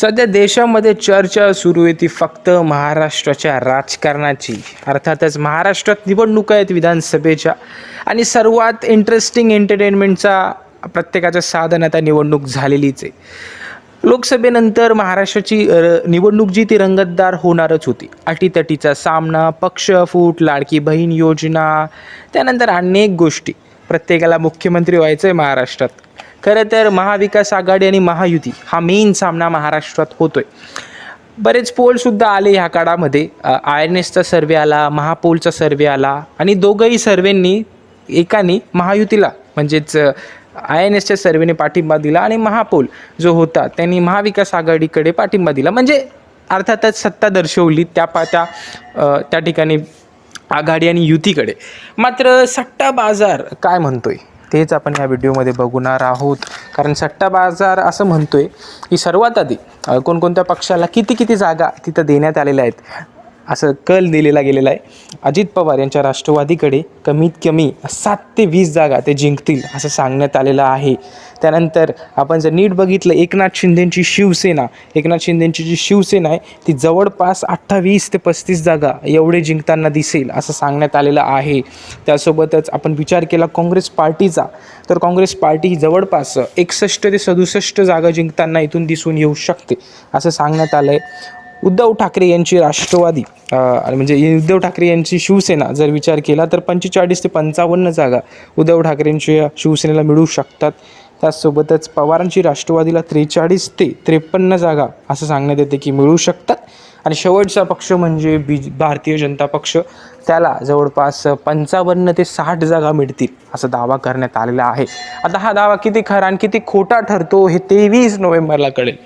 सध्या देशामध्ये चर्चा सुरू आहे ती फक्त महाराष्ट्राच्या राजकारणाची. अर्थातच महाराष्ट्रात निवडणुका आहेत विधानसभेच्या. आणि सर्वात इंटरेस्टिंग एंटरटेनमेंटचा प्रत्येकाचं साधन आता निवडणूक झालेलीच आहे. लोकसभेनंतर महाराष्ट्राची निवडणूक जी ती रंगतदार होणारच होती. अटीतटीचा सामना पक्ष फूट लाडकी बहीण योजना त्यानंतर अनेक गोष्टी. प्रत्येकाला मुख्यमंत्री व्हायचं आहे महाराष्ट्रात. खरं तर महाविकास आघाडी आणि महायुती हा मेन सामना महाराष्ट्रात होतोय. बरेच पोलसुद्धा आले ह्या काळामध्ये. आय एन एसचा सर्वे आला महापोलचा सर्वे आला आणि दोघंही सर्वेंनी एकाने महायुतीला म्हणजेच आय एन एसच्या सर्वेने पाठिंबा दिला आणि महापोल जो होता त्यांनी महाविकास आघाडीकडे पाठिंबा दिला. म्हणजे अर्थातच सत्ता दर्शवली त्या पा त्या त्या ठिकाणी आघाडी आणि युतीकडे. मात्र सट्टा बाजार काय म्हणतोय? तेच आपण या व्हिडिओमध्ये बघणार आहोत. कारण सट्टा बाजार असं म्हणतो आहे की सर्वात आधी कोणकोणत्या पक्षाला किती किती जागा तिथं देण्यात आलेल्या आहेत असं कल दिलेला गेलेला आहे. अजित पवार यांच्या राष्ट्रवादीकडे कमीत कमी सात ते वीस जागा ते जिंकतील असं सांगण्यात आलेलं आहे. त्यानंतर आपण जर नीट बघितलं एकनाथ शिंदेंची शिवसेना एकनाथ शिंदेंची जी शिवसेना आहे ती जवळपास अठ्ठावीस ते पस्तीस जागा एवढे जिंकताना दिसेल असं सांगण्यात आलेलं आहे. त्यासोबतच आपण विचार केला काँग्रेस पार्टीचा तर काँग्रेस पार्टी ही जवळपास एकसष्ट ते सदुसष्ट जागा जिंकताना इथून दिसून येऊ शकते असं सांगण्यात आलं आहे उद्धव ठाकरे यांची राष्ट्रवादी म्हणजे उद्धव ठाकरे यांची शिवसेना जर विचार केला तर पंचेचाळीस ते पंचावन्न जागा उद्धव ठाकरेंच्या शिवसेनेला मिळू शकतात. त्याचसोबतच पवारांची राष्ट्रवादीला त्रेचाळीस ते त्रेपन्न जागा असं सांगण्यात येते की मिळू शकतात. आणि शेवटचा पक्ष म्हणजे बी भारतीय जनता पक्ष. त्याला जवळपास पंचावन्न ते साठ जागा मिळतील असा दावा करण्यात आलेला आहे. आता हा दावा किती खरा आणि किती खोटा ठरतो हे तेवीस नोव्हेंबरला कळेल.